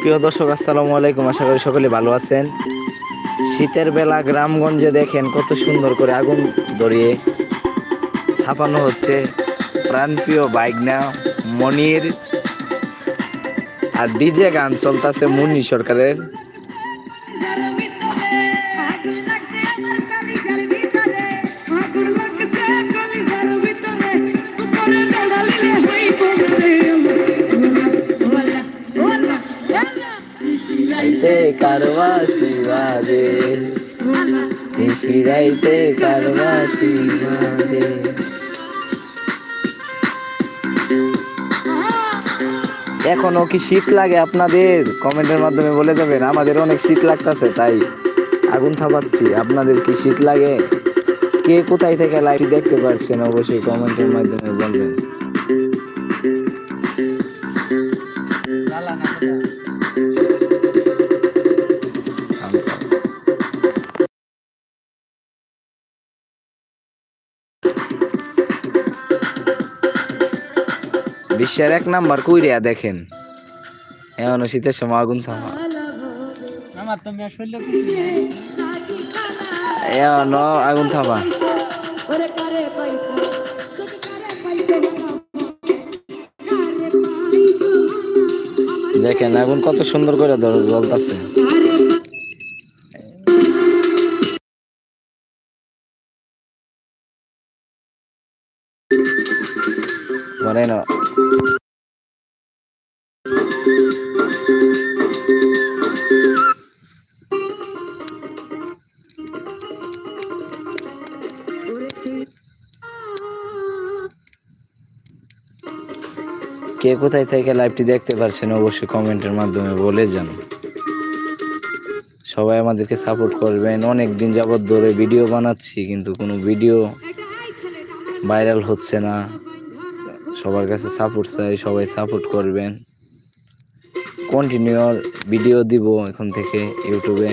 প্রিয় দর্শক, আসসালামু আলাইকুম। আশা করি সকলে ভালো আছেন। শীতের বেলা গ্রামগঞ্জে দেখেন কত সুন্দর করে আগুন ধরিয়ে থাপানো হচ্ছে। প্রাণপ্রিয় বাইক না মনির আর ডিজে গান চলতেছে মুন্নি সরকারের। রাইতে এখনও কি শীত লাগে আপনাদের? কমেন্টের মাধ্যমে বলে দেবেন। আমাদের অনেক শীত লাগতেছে, তাই আগুন থাপাচ্ছি আপনাদের কি শীত লাগে? কে কোথায় থেকে লাইভ দেখতে পাচ্ছেন অবশ্যই কমেন্টের মাধ্যমে বলবেন। বিশ্বের এক নাম্বার কুইরিয়া দেখেন। এমন শীতের সময় আগুন থামা। আমার তো মেয়ে শৈল এমন আগুন থামা। দেখেন আগুন কত সুন্দর করে জ্বলতাছে। কে কোথায় থেকে লাইভটি দেখতে পারছেন অবশ্যই কমেন্টের মাধ্যমে বলে যান। সবাই আমাদেরকে সাপোর্ট করবেন। অনেক দিন যাবৎ ধরে ভিডিও বানাচ্ছি, কিন্তু কোনো ভিডিও ভাইরাল হচ্ছে না। সবার কাছে সাপোর্ট চাই, সবাই সাপোর্ট করবেন। কন্টিনিউর ভিডিও দিব এখন থেকে ইউটিউবে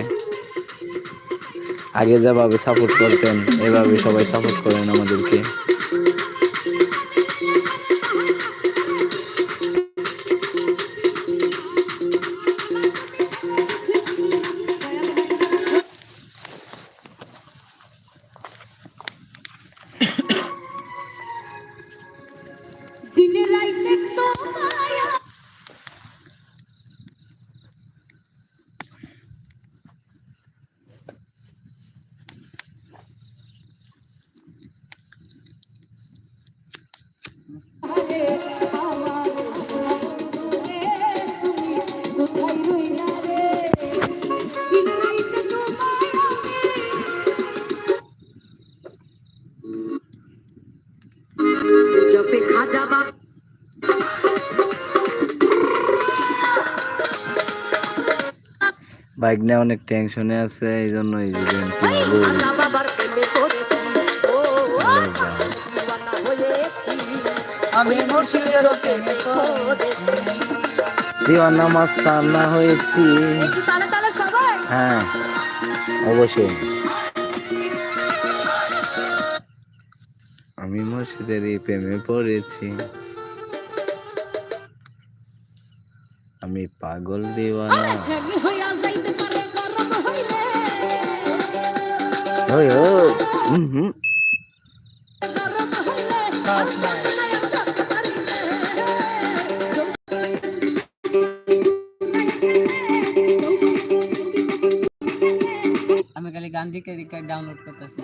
আগে যেভাবে সাপোর্ট করতেন, এভাবে সবাই সাপোর্ট করেন আমাদেরকে। বাইক নিয়ে অনেক টেনশনে আছে এই জন্য এই। দিওয়ানা মাস্তানা হয়েছি। একটু তালে তালে সবাই? হ্যাঁ অবশ্যই। আমি মসজিদের এই প্রেমে পড়েছি। আমি পাগল দিওয়ানা প্রেমে হইয়া যাইতে পারে গরম হইলে ওই ওই হুম হুম গরম হইলে শ্বাস নাই। আমি খালি গান দিকে দিকে ডাউনলোড করতেছি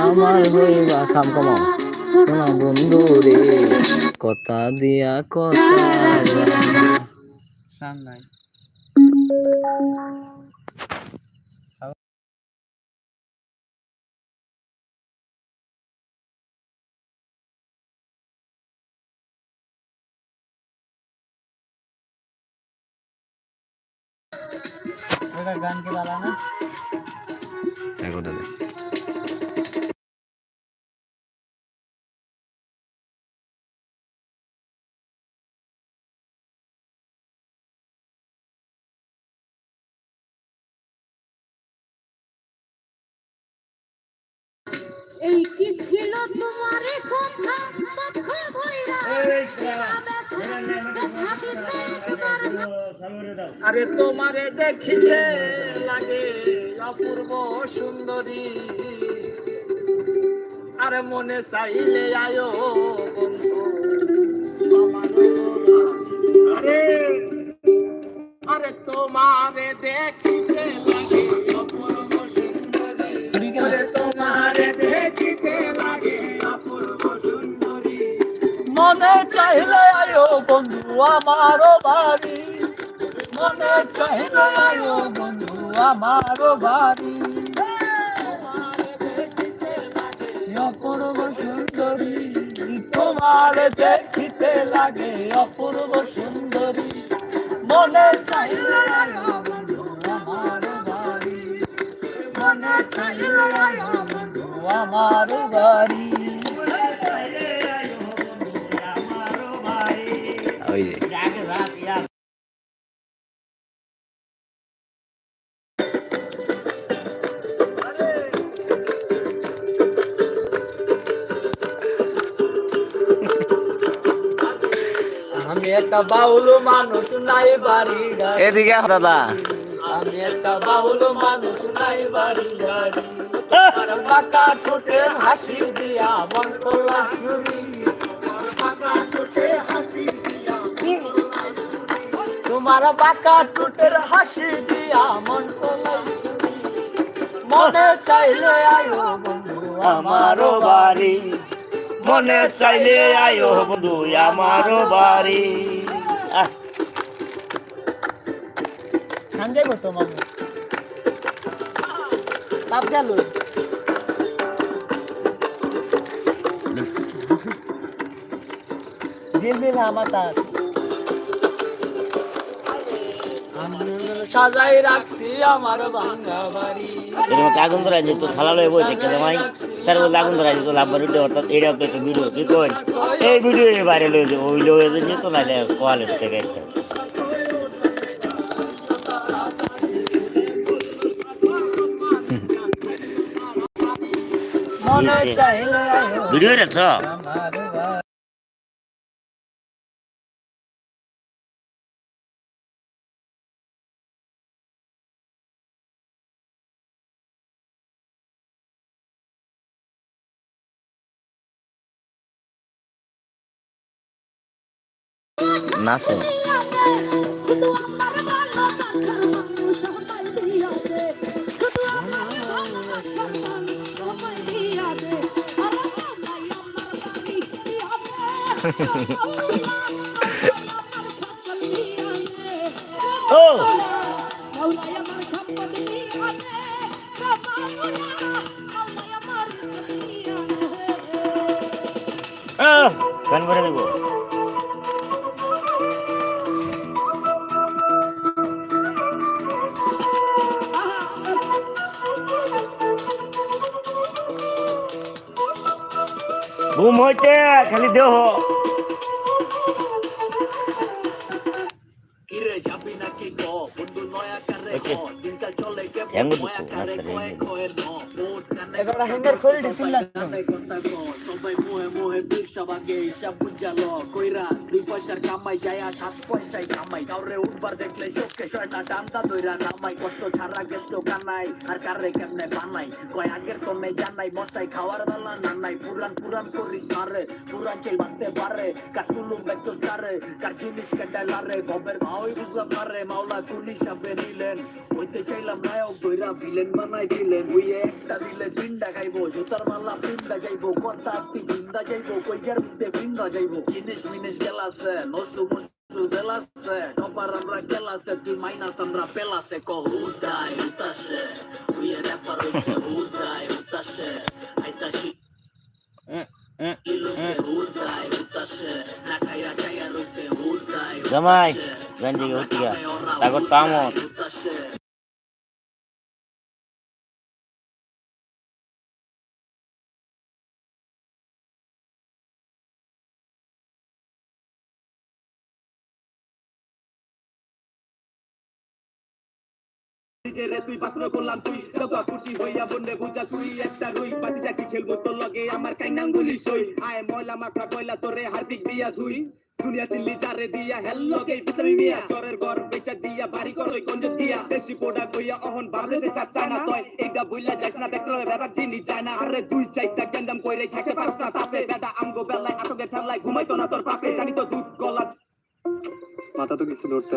আমার হইবা সাম কমাও শোনা বন্ধু রে। কথা দিয়া কথা গান কে বালা না ছিল তোমার কথা পক্ষ আরে তোমারে দেখিতে লাগে অপূর্ব সুন্দরী। আরে মনে চাইলে আয়ো বন্ধু। আরে। আরে তোমারে দেখিতে মনে চাইলে আয়ো বন্ধু, আমারও বাড়ি। মনে চাইলে আয়ো বন্ধু, আমারও বাড়ি। অপূর্ব সুন্দরী, তোমার দেখিতে লাগে অপূর্ব সুন্দরী। মনে চাইলে আয়ো বন্ধু আমার বাড়ি। মনে চাইলে আয়ো বন্ধু আমার বাড়ি। আমি একটা বাউল মানুষ নাই বাড়ি এদিকে দাদা। আমি একটা বাউল মানুষ নাই বাড়ি গাড়ি। বাঁকা ঠোঁটে হাসি দিয়া মন করলাম চুরি তোমার বাঁকা ঠোঁটের হাসি দিয়া মন করলাম মনে চাইলে আয়ো বন্ধু আমারও বাড়ি। মনে চাইলে আয়ো বন্ধু আমারও বাড়ি। আহ, খান যাইব তো মামু? তাপ গেল। দিল দিল আমার তার। সাজাই রাখছি আমার ভাঙ্গা বাড়ি। আগুন ধরা যেত সালালো বই দেখতে জামাই স্যার বলতে আগুন ধরা যেত লাভবার ভিডিও অর্থাৎ এইটা একটা ভিডিও কি কই এই ভিডিও বাইরে লয়ে যাব ওই লয়ে যেত নাইলে কোয়ালিটি থেকে একটা ভিডিও দেখছ দে আহ, গান করে দেবো। ঘুম হইতে খালি দেহ। এবার হিন্দার খোল ঢিপিল্লা সবাই মোহে আগে হিসাব বুঝাল কইরা দুই পয়সার কামাই যায় সাত পয়সায় কামাই। কাউরে উঠবার দেখলে চোখে ছয়টা টানতা দইরা নামাই। কষ্ট ছাড়া গেস্ত কানাই, আর কারে কেমনে বানাই? কয়, আগের তো জানাই, মশাই খাওয়ার বেলা নানাই পুরান পুরান করিস মারে, পুরান চেল বাঁধতে পারে। কার কুলু বেচো সারে কার জিনিস কেটে লারে। গবের ভাওই বুঝলাম পারে, মাওলা কোন হিসাবে নিলেন। হইতে চাইলাম নায়ক দইরা ভিলেন বানাই দিলেন। উইয়ে একটা দিলে তিনটা খাইবো, জুতার মালা পিন্দা যাইবো, কথা আত্মি জিন্দা যাইবো কইজার মধ্যে পিন্দা যাইবো। জিনিস মিনিস গেলাছে নসু মুসু দেলাছে কপার আমরা গেলাসে তুই মাইনাস আমরা পেলাসে কহ উদাই উতাসে। উই র্যাপার হইছে উদাই উতাসে। আইতাসি জামাই গান থেকে উঠি তারপর তামত নিজেরে তুই পাত্র করলাম তুই জগা ফুটি হইয়া বন্ডে বুঝা তুই একটা রুই, পাতি জাতি খেলব তোর লগে, আমার কাইনাঙ্গুলি সই। আয় ময়লা মাখা কয়লা তোরে হারপিক দিয়া ধুই। দুনিয়া চিল্লি চারে দিয়া হেল্লো গে ভিতরে মিয়া চরের ঘর বেচা দিয়া, বাড়ি করই গঞ্জ দিয়া। দেশি পোডা কইয়া অহন বাবরে দেশা চানা তয়। এইটা বইলা যাইস না দেখলে ব্যাপার জিনি চায় না। আরে দুই চাইটা গেন্দাম কইরে থাকে পারস না তাতে বেটা আমগো বেলায় আতকে ঠাল্লাই ঘুমাইতো না তোর পাপে। জানি তো দুধ গলা মাথা তো কিছু ধরতে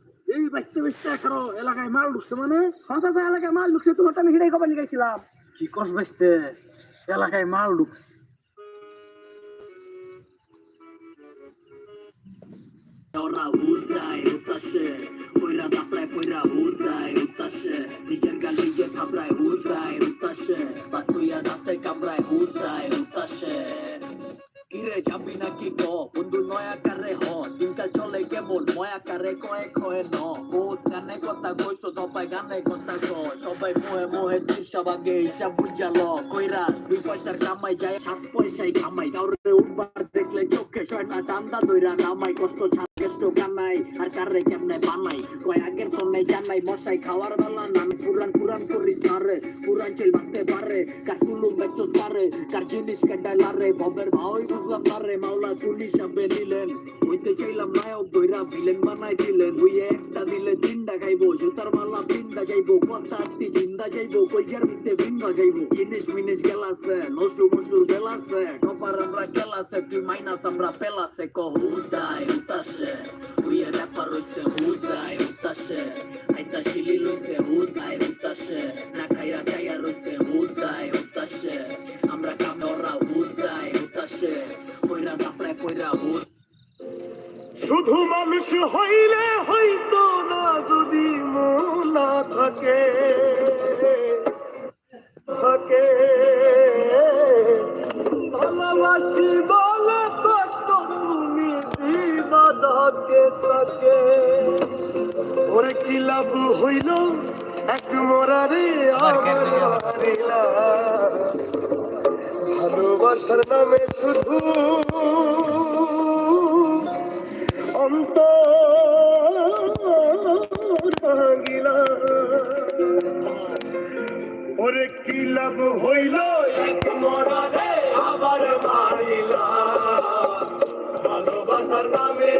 এই বাঁচতে বাঁচতে এখানো এলাকায় মাল ঢুকছে মানে? হসা এলাকায় মাল ঢুকছে তোমার আমি হিটাই খবর নিয়ে গেছিলাম কি কস বাঁচতে এলাকায় মাল ঢুকছে। উতাসে কিরে যাবি নাকি ক? বন্ধু নয়া কারে হ? দিনকাল চলে আকারে কয়ে কয়ে ন বহুত গানে কথা কইছো দপায় গানে কথা ক সবাই মোহে মোহে দিশা বাগে হিসাব বুঝা ল কইরা দুই পয়সার কামাই যায় সাত পয়সায় কামাই কাউরে উঠবার দেখলে চোখে শয়না চান্দা দইরা নামাই কষ্ট কেষ্ট গানাই আর কারে কেমনে বানাই? কয়, আগের তো নেই জানাই, মশাই খাওয়ার বেলা নাম পুরান পুরান করিস না রে পুরান চেল ভাবতে পারে কার সুলুম বেচস পারে কার জিনিস কেডাই লারে ভবের ভাওই বুঝলাম না রে, মাওলা তুলি সাবে নিলেন হইতে চাইলাম নায়ক দইরা ভিলেন বানাই দিলেন। হইয়ে একটা দিলে তিনটা খাইবো, জুতার মালা বিন্দা যাইবো কথা আত্মি জিন্দা যাইবো কইজার ভিতরে বিন্দা যাইবো জিনিস মিনিস গেলাছে, নসু মসুর বেলাছে টপার আমরা গেলাছে, তুই মাইনাস আমরা লাভ হইল এক মরারে ভালোবাসার নামে শুধু অন্তর ভাঙিলা। ওরে কি লাভ হইল এক মরারে আবার মারিলা ভালোবাসার নামে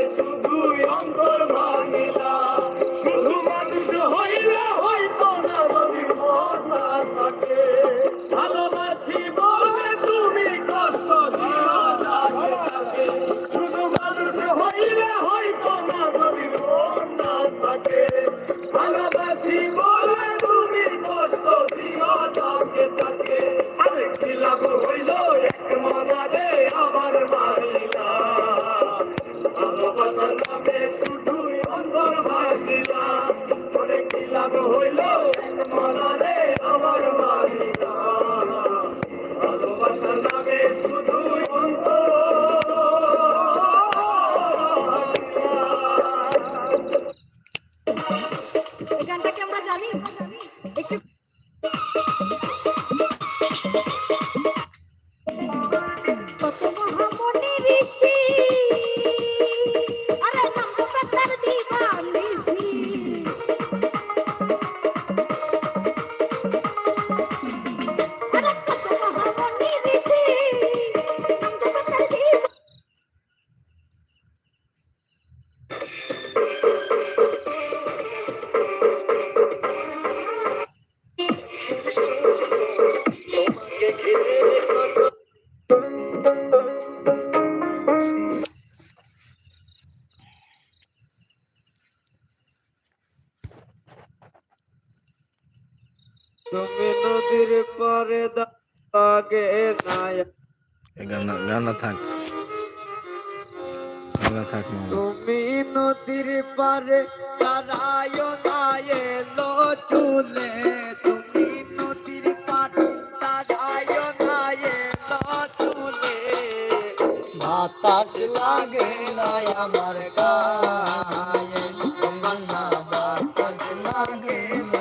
গানা গানা থাক। গানা থাক না তুমি নদীর পারে দাঁড়ায় না, এলো চুলে। তুমি নদীর পারে দাঁড়ায় না, এলো চুলে। বাতাস লাগে না আমার গায়ে। না বাতাস লাগে না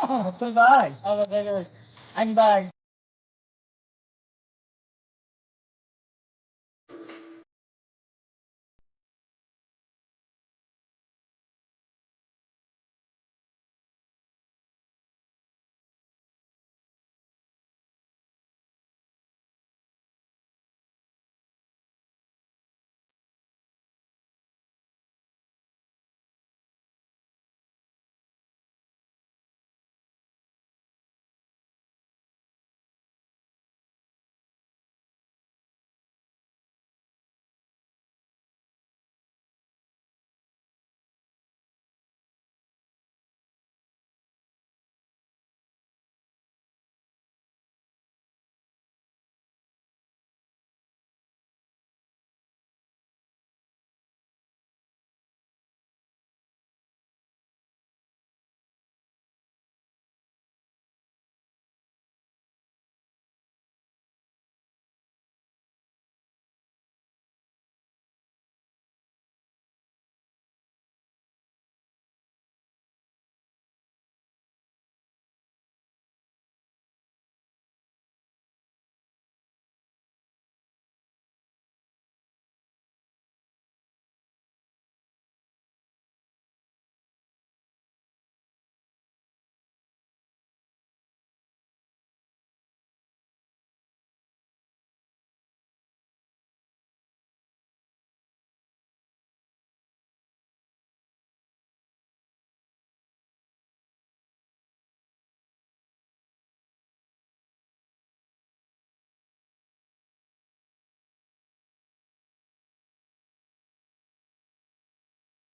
হ্যাঁ ভাই আইন ভাই